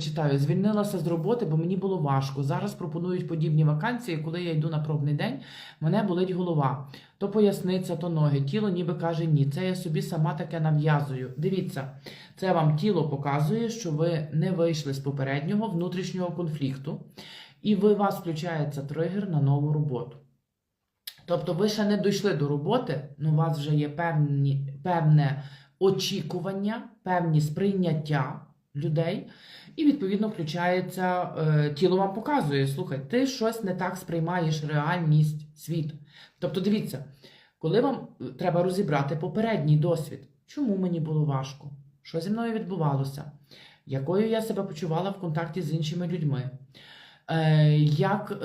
Читаю, звільнилася з роботи, бо мені було важко. Зараз пропонують подібні вакансії. Коли я йду на пробний день, мене болить голова. То поясниця, то ноги. Тіло ніби каже ні. Це я собі сама таке нав'язую. Дивіться, це вам тіло показує, що ви не вийшли з попереднього внутрішнього конфлікту, і ви вас включається тригер на нову роботу. Тобто ви ще не дійшли до роботи, але у вас вже є певні, певне очікування, певні сприйняття людей, і відповідно включається е, тіло вам показує: слухай, ти щось не так сприймаєш реальність світу. Тобто, дивіться, коли вам е, треба розібрати попередній досвід, чому мені було важко, що зі мною відбувалося, якою я себе почувала в контакті з іншими людьми, е, як,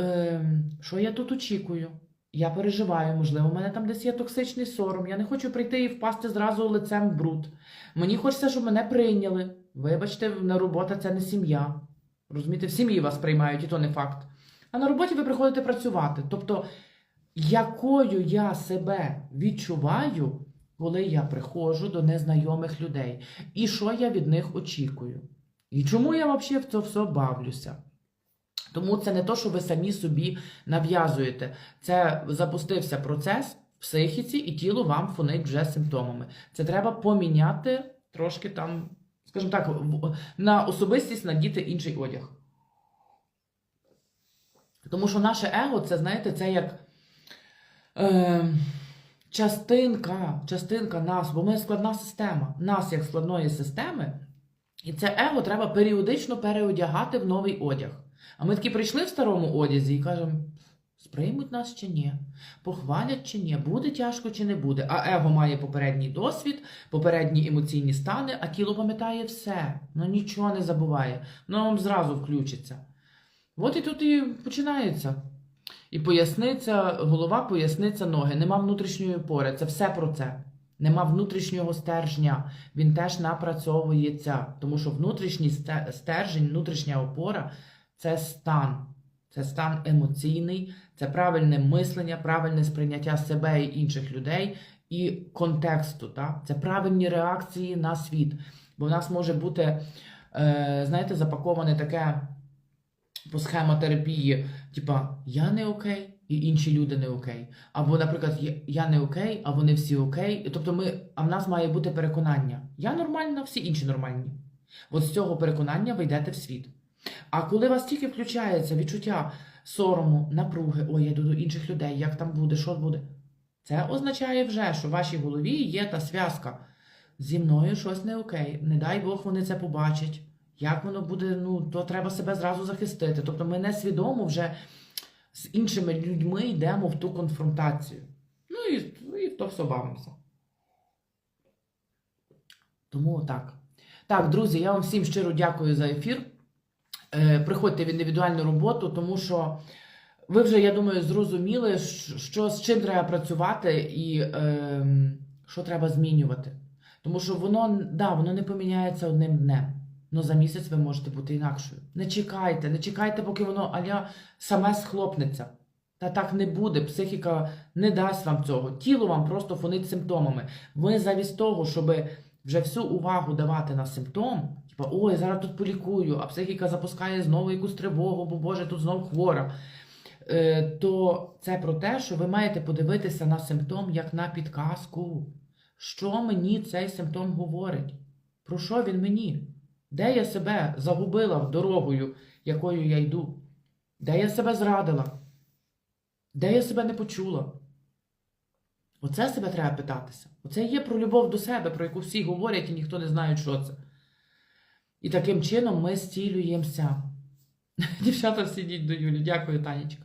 що я тут очікую. Я переживаю, можливо, у мене там десь є токсичний сором. Я не хочу прийти і впасти зразу лицем в бруд. Мені хочеться, щоб мене прийняли. Вибачте, на робота це не сім'я. Розумієте, в сім'ї вас приймають, і то не факт. А на роботі ви приходите працювати. Тобто, якою я себе відчуваю, коли я приходжу до незнайомих людей, і що я від них очікую? І чому я взагалі в це все бавлюся? Тому це не то, що ви самі собі нав'язуєте. Це запустився процес в психіці, і тіло вам фонить вже симптомами. Це треба поміняти трошки там, скажімо так, на особистість надіти інший одяг. Тому що наше его, це, знаєте, це як е, частинка, частинка нас, бо ми складна система. Нас як складної системи, і це его треба періодично переодягати в новий одяг. А ми такі прийшли в старому одязі і кажемо: сприймуть нас чи ні, похвалять чи ні, буде тяжко чи не буде. А его має попередній досвід, попередні емоційні стани, а тіло пам'ятає все, ну нічого не забуває, воно вам зразу включиться. От і тут і починається. І поясниця, голова, поясниця, ноги. Нема внутрішньої опори. Це все про це. Нема внутрішнього стержня. Він теж напрацьовується. Тому що внутрішній стержень, внутрішня опора це стан. Це стан емоційний, це правильне мислення, правильне сприйняття себе і інших людей і контексту. Так? Це правильні реакції на світ. Бо в нас може бути, е, знаєте, запаковане таке по схемотерапії, типа я не окей, і інші люди не окей. Або, наприклад, я- не окей, а вони всі окей. Тобто, ми, а в нас має бути переконання: я нормальна, всі інші нормальні. От з цього переконання ви йдете в світ. А коли у вас тільки включається відчуття сорому, напруги, ой, я йду до інших людей, як там буде, що буде, це означає вже, що в вашій голові є та зв'язка. Зі мною щось не окей. Не дай Бог вони це побачать. Як воно буде, ну, то треба себе зразу захистити. Тобто ми несвідомо вже з іншими людьми йдемо в ту конфронтацію. Ну і, і то все бавимося. Тому так. Так, друзі, я вам всім щиро дякую за ефір. Е, приходьте в індивідуальну роботу, тому що ви вже, я думаю, зрозуміли, що з чим треба працювати і е, що треба змінювати. Тому що воно, да, воно не поміняється одним днем. Ну за місяць ви можете бути інакшою. Не чекайте, не чекайте, поки воно аля саме схлопнеться. Та так не буде. Психіка не дасть вам цього. Тіло вам просто фонить симптомами. Ви замість того, щоб вже всю увагу давати на симптом, типа ой, зараз тут полікую, а психіка запускає знову якусь тривогу, бо Боже, тут знову хвора. Е, то це про те, що ви маєте подивитися на симптом як на підказку. Що мені цей симптом говорить? Про що він мені? Де я себе загубила дорогою, якою я йду? Де я себе зрадила? Де я себе не почула? Оце себе треба питатися. Оце є про любов до себе, про яку всі говорять і ніхто не знає, що це. І таким чином ми стілюємося. Дівчата, всі йдіть до Юлі. Дякую, Танечка.